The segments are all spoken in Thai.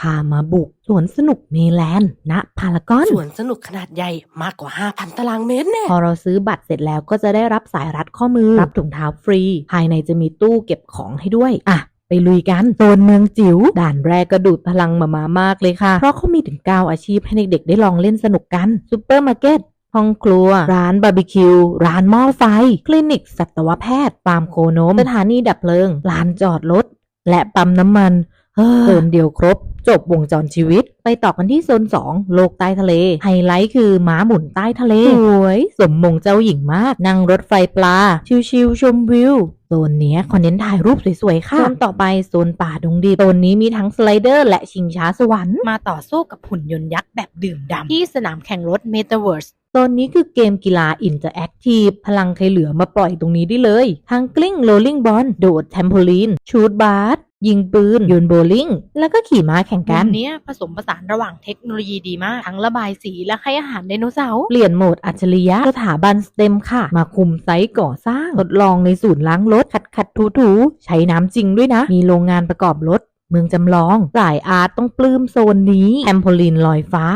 พามาบุกสวนสนุกเมแลนด์ณพารากอนสวนสนุกขนาดใหญ่มากกว่า 5,000 ตารางเมตรแน่พอเราซื้อบัตรเสร็จแล้วก็จะได้รับสายรัดข้อมือ รับถุงเท้าฟรี ภายในจะมีตู้เก็บของให้ด้วย อะไปลุยกันโซนเมืองจิ๋ว ด่านแรกก็ดูดพลังมามามากเลยค่ะ เพราะเขามีถึง 9 อาชีพให้เด็กๆ ได้ลองเล่นสนุกกัน ซูเปอร์มาร์เก็ต ห้องครัว ร้านบาร์บีคิว ร้านหม้อไฟ คลินิก สัตวแพทย์ ฟาร์มโคนม สถานีดับเพลิงลานจอดรถ และปั๊มน้ำมัน เฮ้อโซนเดียวครบ จบวงจรชีวิต ไปต่อกันที่โซน 2 โลกใต้ทะเล ไฮไลท์คือม้าหมุนใต้ทะเล สวย สมมงเจ้าหญิงมาก นั่งรถไฟปลา ชิวๆชมวิวโซนเนี้ยคอนเน้นถ่ายรูปสวยๆ ค่ะ โซนต่อไปโซนป่าดงดีโซนนี้มีทั้งสไลเดอร์และชิงช้าสวรรค์ มาต่อสู้กับหุ่นยนต์ยักษ์แบบดื่มด่ำที่สนามแข่งรถ Metaverse โซนนี้คือเกมกีฬาอินเตอร์แอคทีฟพลังใครเหลือมาปล่อยตรงนี้ได้เลย ทั้งกลิ้งโรลลิงบอลโดดแทมโพลีน ชูดบาส ยิงปืนโยนโบว์ลิ่งแล้วก็ขี่ม้าแข่งกักันนเนี้ยผสมผสานระหว่างเทคโนโลยีดีมาก ทั้งระบายสีและให้อาหารไดโนเสาร์เปลี่ยนโหมดอัจฉริยะสถาบันสเต็มค่ะ มาคุมไซต์ก่อสร้าง ทดลองในศูนย์ล้างรถขัดขัดถูถูใช้น้ำจริงด้วยนะ มีโรงงานประกอบรถ เมืองจำลองสายอาร์ตต้องปลื้มโซนนี้แอมโพลินลอยฟ้า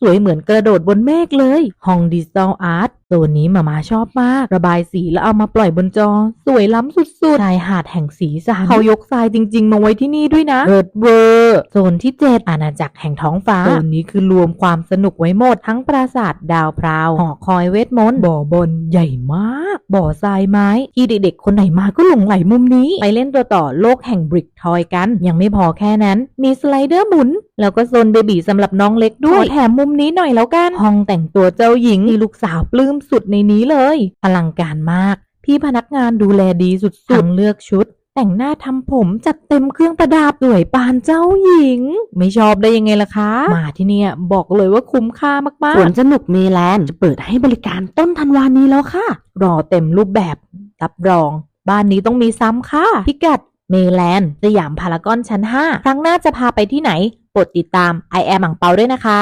สวยเหมือนกระโดดบนเมฆเลยห้องดิจิตอลอาร์ตโซนนี้มามาชอบมาก ระบายสีแล้วเอามาปล่อยบนจอ สวยล้ำสุดๆชายหาดแห่งสีสันเขายกทรายจริง ๆ มาไว้ที่นี่ด้วยนะเริดเวอร์โซนที่ 7 อาณาจักรแห่งท้องฟ้าโซนนี้คือรวมความสนุกไว้หมด ทั้งปราสาทดาวพราวหอคอยเวทมนต์บ่อบนใหญ่มาก บ่อทรายไม้ที่เด็กๆคนไหนมาก็หลงไหลมุมนี้ ไปเล่นตัวต่อโลกแห่งบริกทอยกัน ยังไม่พอแค่นั้น มีสไลเดอร์หมุน แล้วก็โซนเบบีสำหรับน้องเล็กด้วยแถมมุมนี้หน่อยแล้วกัน ห้องแต่งตัวเจ้าหญิงที่ลูกสาวปลื้มสุดในนี้เลย อลังการมาก พี่พนักงานดูแลดีสุดๆทั้งเลือกชุด แต่งหน้าทำผมจัดเต็มเครื่องประดับสวยปานเจ้าหญิง ไม่ชอบได้ยังไงล่ะคะ มาที่เนี่ยบอกเลยว่าคุ้มค่ามากๆสวนสนุกเมแลนด์จะเปิดให้บริการต้นธันวานี้แล้วค่ะ รอเต็มรูปแบบรับรอง บ้านนี้ต้องมีซ้ำค่ะพิกัดเมแลนด์สยามพารากอนชั้น 5 ครั้งหน้าจะพาไปที่ไหน โปรดติดตาม I am อังเปาด้วยนะคะ